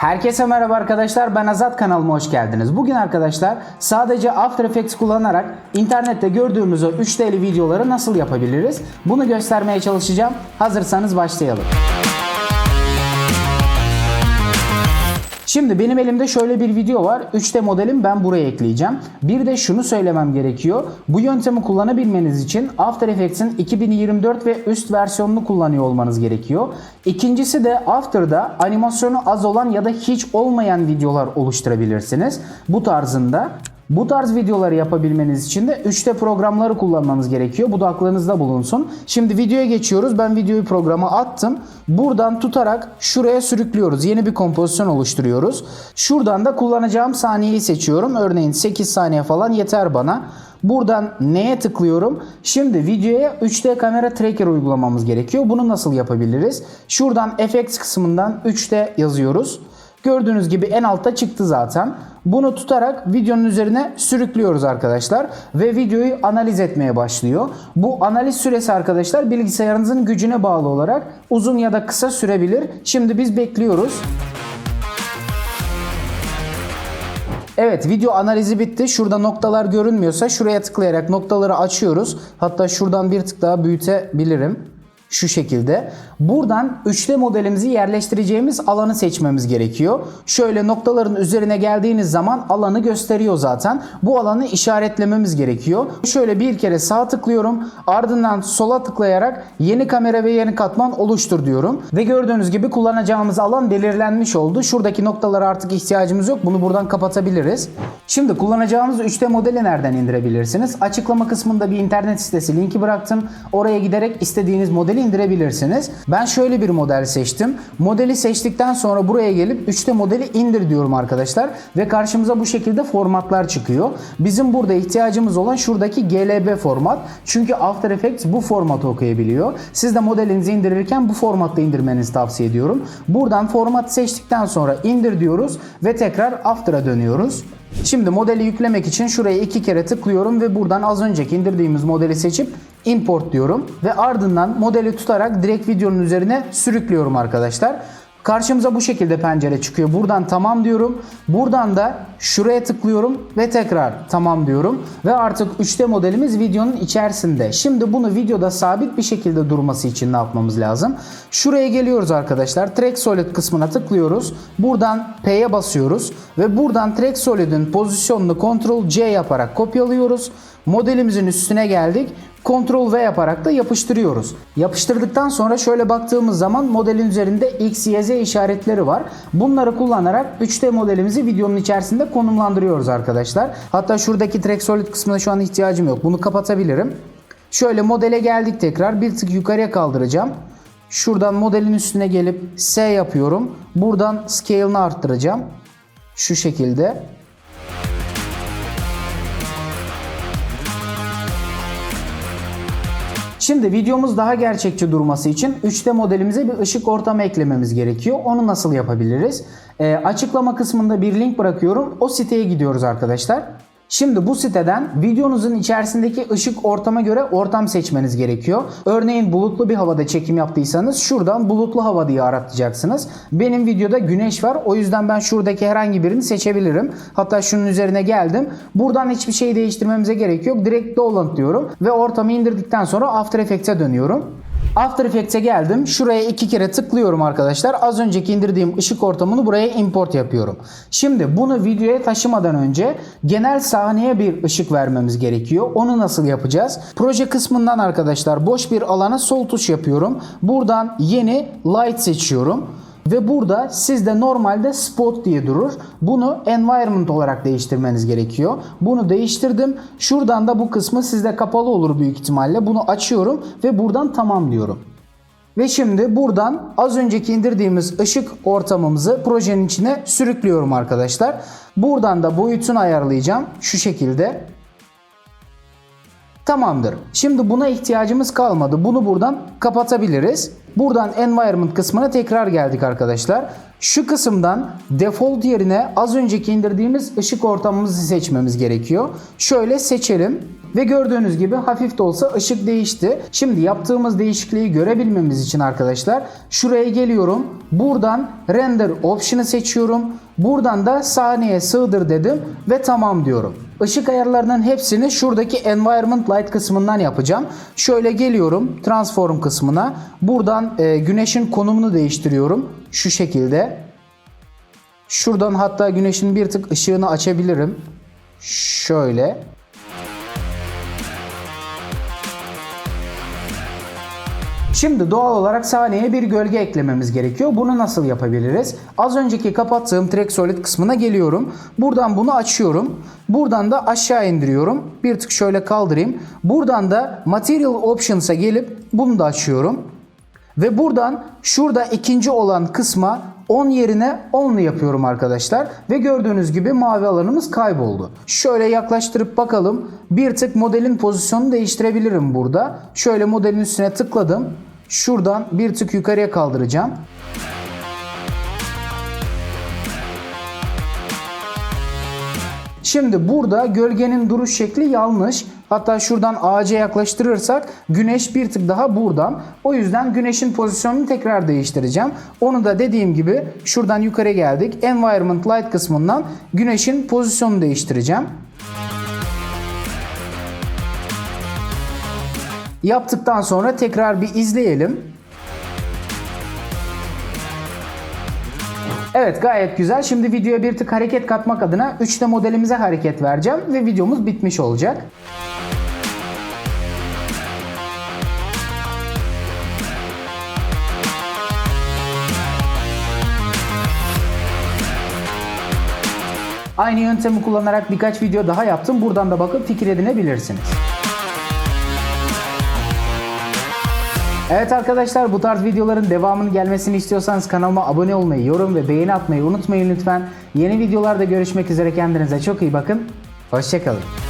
Herkese merhaba arkadaşlar ben Azat kanalıma hoş geldiniz. Bugün arkadaşlar sadece After Effects kullanarak internette gördüğümüz o 3D'li videoları nasıl yapabiliriz? Bunu göstermeye çalışacağım. Hazırsanız başlayalım. Şimdi benim elimde şöyle bir video var. 3D modelim ben buraya ekleyeceğim. Bir de şunu söylemem gerekiyor. Bu yöntemi kullanabilmeniz için After Effects'in 2024 ve üst versiyonunu kullanıyor olmanız gerekiyor. İkincisi de After'da animasyonu az olan ya da hiç olmayan videolar oluşturabilirsiniz. Bu tarzında. Bu tarz videoları yapabilmeniz için de 3D programları kullanmanız gerekiyor. Bu da aklınızda bulunsun. Şimdi videoya geçiyoruz. Ben videoyu programa attım. Buradan tutarak şuraya sürüklüyoruz. Yeni bir kompozisyon oluşturuyoruz. Şuradan da kullanacağım saniyeyi seçiyorum. Örneğin 8 saniye falan yeter bana. Buradan neye tıklıyorum? Şimdi videoya 3D kamera tracker uygulamamız gerekiyor. Bunu nasıl yapabiliriz? Şuradan FX kısmından 3D yazıyoruz. Gördüğünüz gibi en altta çıktı zaten. Bunu tutarak videonun üzerine sürüklüyoruz arkadaşlar ve videoyu analiz etmeye başlıyor. Bu analiz süresi arkadaşlar bilgisayarınızın gücüne bağlı olarak uzun ya da kısa sürebilir. Şimdi biz bekliyoruz. Evet video analizi bitti. Şurada noktalar görünmüyorsa şuraya tıklayarak noktaları açıyoruz. Hatta şuradan bir tık daha büyütebilirim. Şu şekilde. Buradan 3D modelimizi yerleştireceğimiz alanı seçmemiz gerekiyor. Şöyle noktaların üzerine geldiğiniz zaman alanı gösteriyor zaten. Bu alanı işaretlememiz gerekiyor. Şöyle bir kere sağ tıklıyorum. Ardından sola tıklayarak yeni kamera ve yeni katman oluştur diyorum. Ve gördüğünüz gibi kullanacağımız alan belirlenmiş oldu. Şuradaki noktalara artık ihtiyacımız yok. Bunu buradan kapatabiliriz. Şimdi kullanacağımız 3D modeli nereden indirebilirsiniz? Açıklama kısmında bir internet sitesi linki bıraktım. Oraya giderek istediğiniz modeli indirebilirsiniz. Ben şöyle bir model seçtim. Modeli seçtikten sonra buraya gelip 3D modeli indir diyorum arkadaşlar. Ve karşımıza bu şekilde formatlar çıkıyor. Bizim burada ihtiyacımız olan şuradaki GLB format. Çünkü After Effects bu formatı okuyabiliyor. Siz de modelinizi indirirken bu formatta indirmenizi tavsiye ediyorum. Buradan format seçtikten sonra indir diyoruz ve tekrar After'a dönüyoruz. Şimdi modeli yüklemek için şuraya iki kere tıklıyorum ve buradan az önceki indirdiğimiz modeli seçip import diyorum ve ardından modeli tutarak direkt videonun üzerine sürüklüyorum arkadaşlar. Karşımıza bu şekilde pencere çıkıyor. Buradan tamam diyorum. Buradan da şuraya tıklıyorum ve tekrar tamam diyorum. Ve artık 3D modelimiz videonun içerisinde. Şimdi bunu videoda sabit bir şekilde durması için ne yapmamız lazım? Şuraya geliyoruz arkadaşlar. Track Solid kısmına tıklıyoruz. Buradan P'ye basıyoruz. Ve buradan Track Solid'in pozisyonunu Ctrl C yaparak kopyalıyoruz. Modelimizin üstüne geldik. Ctrl V yaparak da yapıştırıyoruz. Yapıştırdıktan sonra şöyle baktığımız zaman modelin üzerinde X, Y, Z işaretleri var. Bunları kullanarak 3D modelimizi videonun içerisinde konumlandırıyoruz arkadaşlar. Hatta şuradaki Track Solid kısmına şu an ihtiyacım yok. Bunu kapatabilirim. Şöyle modele geldik tekrar. Bir tık yukarıya kaldıracağım. Şuradan modelin üstüne gelip S yapıyorum. Buradan scale'ını arttıracağım. Şu şekilde. Şimdi videomuz daha gerçekçi durması için 3D modelimize bir ışık ortamı eklememiz gerekiyor. Onu nasıl yapabiliriz? Ee, açıklama kısmında bir link bırakıyorum. O siteye gidiyoruz arkadaşlar. Şimdi bu siteden videonuzun içerisindeki ışık ortama göre ortam seçmeniz gerekiyor. Örneğin bulutlu bir havada çekim yaptıysanız şuradan bulutlu hava diye aratacaksınız. Benim videoda güneş var. O yüzden ben şuradaki herhangi birini seçebilirim. Hatta şunun üzerine geldim. Buradan hiçbir şey değiştirmemize gerek yok. Direkt download diyorum ve ortamı indirdikten sonra After Effects'e dönüyorum. After Effects'e geldim. Şuraya iki kere tıklıyorum arkadaşlar. Az önceki indirdiğim ışık ortamını buraya import yapıyorum. Şimdi bunu videoya taşımadan önce genel sahneye bir ışık vermemiz gerekiyor. Onu nasıl yapacağız? Proje kısmından arkadaşlar boş bir alana sol tuş yapıyorum. Buradan yeni light seçiyorum. Ve burada sizde normalde spot diye durur. Bunu environment olarak değiştirmeniz gerekiyor. Bunu değiştirdim. Şuradan da bu kısmı sizde kapalı olur büyük ihtimalle. Bunu açıyorum ve buradan tamam diyorum. Ve şimdi buradan az önceki indirdiğimiz ışık ortamımızı projenin içine sürüklüyorum arkadaşlar. Buradan da boyutunu ayarlayacağım. Şu şekilde. Tamamdır. Şimdi buna ihtiyacımız kalmadı. Bunu buradan kapatabiliriz. Buradan environment kısmına tekrar geldik arkadaşlar. Şu kısımdan default yerine az önceki indirdiğimiz ışık ortamımızı seçmemiz gerekiyor. Şöyle seçelim. ve gördüğünüz gibi hafif de olsa ışık değişti. Şimdi yaptığımız değişikliği görebilmemiz için arkadaşlar şuraya geliyorum. Buradan render option'ı seçiyorum. Buradan da saniye sığdır dedim ve tamam diyorum. Işık ayarlarının hepsini şuradaki environment light kısmından yapacağım. Şöyle geliyorum transform kısmına. Buradan e, güneşin konumunu değiştiriyorum. Şu şekilde. Şuradan hatta güneşin bir tık ışığını açabilirim. Şöyle. Şimdi doğal olarak sahneye bir gölge eklememiz gerekiyor. Bunu nasıl yapabiliriz? Az önceki kapattığım Track Solid kısmına geliyorum. Buradan bunu açıyorum. Buradan da aşağı indiriyorum. Bir tık şöyle kaldırayım. Buradan da Material Options'a gelip bunu da açıyorum. Ve buradan şurada ikinci olan kısma 10 yerine 10'lu yapıyorum arkadaşlar. Ve gördüğünüz gibi mavi alanımız kayboldu. Şöyle yaklaştırıp bakalım. Bir tık modelin pozisyonunu değiştirebilirim burada. Şöyle modelin üstüne tıkladım. Şuradan bir tık yukarıya kaldıracağım. Şimdi burada gölgenin duruş şekli yanlış. Hatta şuradan ağaca yaklaştırırsak güneş bir tık daha buradan. O yüzden güneşin pozisyonunu tekrar değiştireceğim. Onu da dediğim gibi şuradan yukarı geldik. Environment Light kısmından güneşin pozisyonunu değiştireceğim. Yaptıktan sonra tekrar bir izleyelim. Evet gayet güzel. Şimdi videoya bir tık hareket katmak adına 3'te modelimize hareket vereceğim ve videomuz bitmiş olacak. Aynı yöntemi kullanarak birkaç video daha yaptım. Buradan da bakıp fikir edinebilirsiniz. Evet arkadaşlar bu tarz videoların devamının gelmesini istiyorsanız kanalıma abone olmayı, yorum ve beğeni atmayı unutmayın lütfen. Yeni videolarda görüşmek üzere kendinize çok iyi bakın. Hoşçakalın.